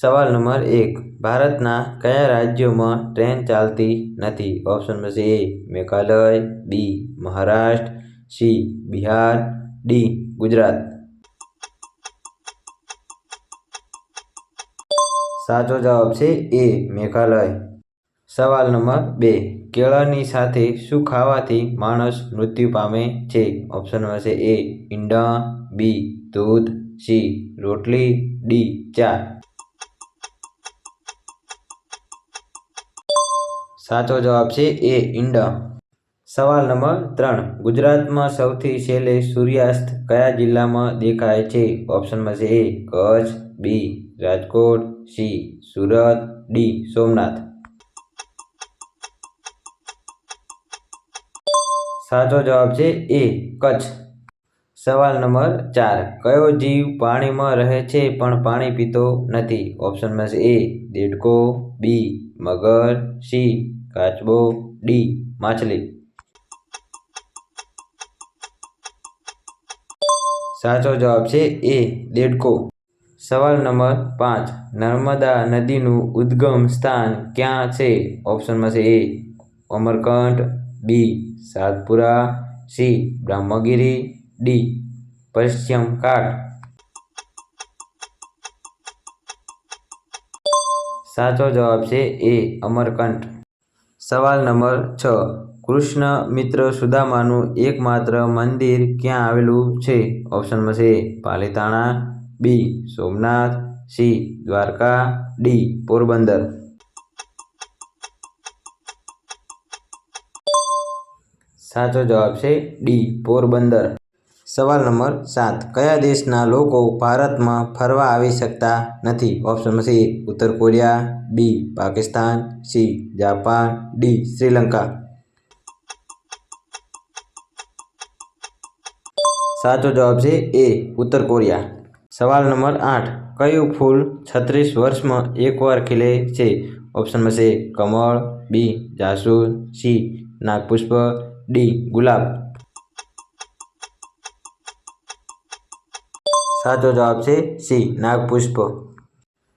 સવાલ નંબર એક. ભારતના કયા રાજ્યોમાં ટ્રેન ચાલતી નથી? ઓપ્શન છે A Meghalaya B Maharashtra, C. Bihar, D. Gujarat. સાચો જવાબ છે એ, મેઘાલય. સવાલ નંબર બે. કેળાની સાથે શું ખાવાથી માણસ મૃત્યુ પામે છે? ઓપ્શનમાં છે એ, ઈંડા, બી. દૂધ, સી. રોટલી, ડી. ચા. સાચો જવાબ છે એ ઈંડા. સવાલ નંબર ત્રણ. ગુજરાતમાં સૌથી છેલ્લે સૂર્યાસ્ત કયા જિલ્લામાં દેખાય છે? ઓપ્શનમાં છે A Kutch B Rajkot C Surat D Somnath. સાચો જવાબ છે એ કચ્છ. સવાલ નંબર ચાર. કયો જીવ પાણીમાં રહે છે પણ પાણી પીતો નથી? ઓપ્શનમાં છે એ દેડકો બી મગર સી કાચબો, ડી, માછલી. સાચો જવાબ છે એ, દેડકો. સવાલ નંબર પાંચ. નર્મદા નદીનું ઉદ્ગમ સ્થાન ક્યાં છે? ઓપ્શનમાં છે A, Amarkantak, B, Satpura, C, Brahmagiri, D, પશ્ચિમ ઘાટ સાચો જવાબ છે એ, અમરકંઠ. સવાલ નંબર છ. કૃષ્ણ મિત્ર સુદામાનું એકમાત્ર મંદિર ક્યાં આવેલું છે? ઓપ્શનમાં છે Palitana, B, Somnath, C, Dwarka, D, Porbandar. સાચો જવાબ છે ડી, પોરબંદર. સવાલ નંબર સાત. કયા દેશના લોકો ભારતમાં ફરવા આવી શકતા નથી? ઓપ્શનમાં છે ઉત્તર Korea, B, Pakistan, C, Japan, D, Sri Lanka. સાચો જવાબ છે એ, ઉત્તર કોરિયા. સવાલ નંબર આઠ. કયું ફૂલ છત્રીસ વર્ષમાં એકવાર ખીલે છે? ઓપ્શનમાં છે કમળ, બી, જાસૂદ, સી, નાગપુષ્પ, ડી, ગુલાબ. સાચો જવાબ છે સી, નાગપુષ્પ.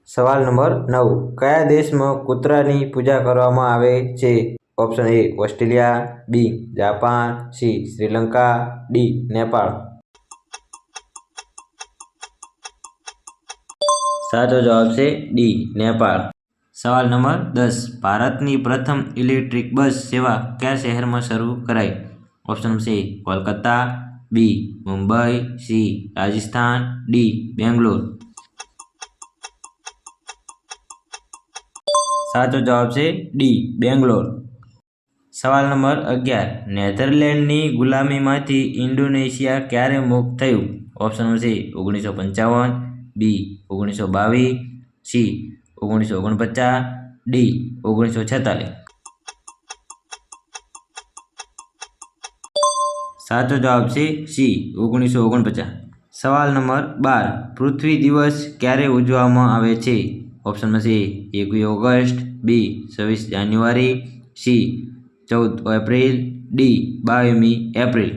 સવાલ નંબર નવ. કયા દેશમાં કૂતરાની પૂજા કરવામાં આવે છે? Option A Australia, B, Japan, C, Sri Lanka, D, Nepal. સાચો જવાબ છે ડી, નેપાળ. સવાલ નંબર દસ. ભારતની પ્રથમ ઇલેક્ટ્રિક બસ સેવા કયા શહેરમાં શરૂ કરાઈ? ઓપ્શન છે Kolkata B Mumbai C Rajasthan D Bangalore સાચો જવાબ છે ડી બેંગ્લોર સવાલ નંબર અગિયાર નેધરલેન્ડની ગુલામીમાંથી ઇન્ડોનેશિયા ક્યારે મુક્ત થયું ઓપ્શન છે ઓગણીસો પંચાવન બી ઓગણીસો બાવીસ સી ઓગણીસો ઓગણપચાસ ડી ઓગણીસો છેતાલીસ સાચો જવાબ છે સી, ઓગણીસો ઓગણપચાસ. સવાલ નંબર બાર, પૃથ્વી દિવસ ક્યારે ઉજવવામાં આવે છે? ઓપ્શનમાં છે એકવીસ ઓગસ્ટ, બી, છવ્વીસ જાન્યુઆરી, સી, ચૌદ એપ્રિલ, ડી બાવીસમી એપ્રિલ.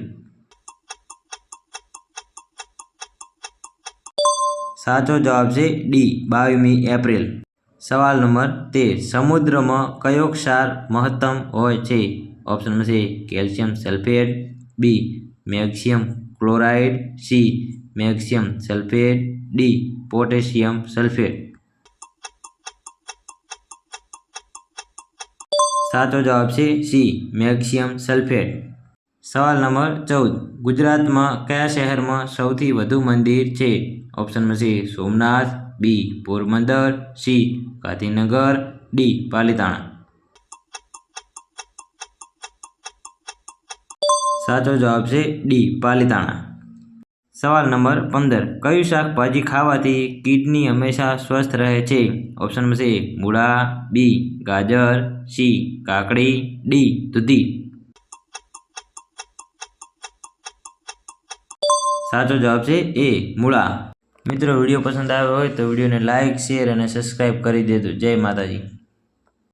સાચો જવાબ છે ડી બાવીસમી એપ્રિલ. સવાલ નંબર તેર, સમુદ્રમાં કયો ક્ષાર મહત્તમ હોય છે? ઓપ્શનમાં છે calcium sulphate B magnesium chloride C magnesium sulphate D potassium sulphate સાચો જવાબ છે સી મેગ્નેશિયમ સલ્ફેટ સવાલ નંબર ચૌદ. ગુજરાતમાં કયા શહેરમાં સૌથી વધુ મંદિર છે? ઓપ્શનમાં છે Somnath B Porbandar C Gandhinagar D Palitana. સાચો જવાબ છે ડી, પાલીતાણા. સવાલ નંબર પંદર. કયું શાકભાજી ખાવાથી કિડની હંમેશા સ્વસ્થ રહે છે? ઓપ્શન છે મૂળા, બી, ગાજર, સી, કાકડી, ડી, દૂધી. સાચો જવાબ છે એ, મૂળા. મિત્રો, વીડિયો પસંદ આવ્યો હોય તો વિડીયોને લાઇક શેર અને સબસ્ક્રાઈબ કરી દેજો. જય માતાજી.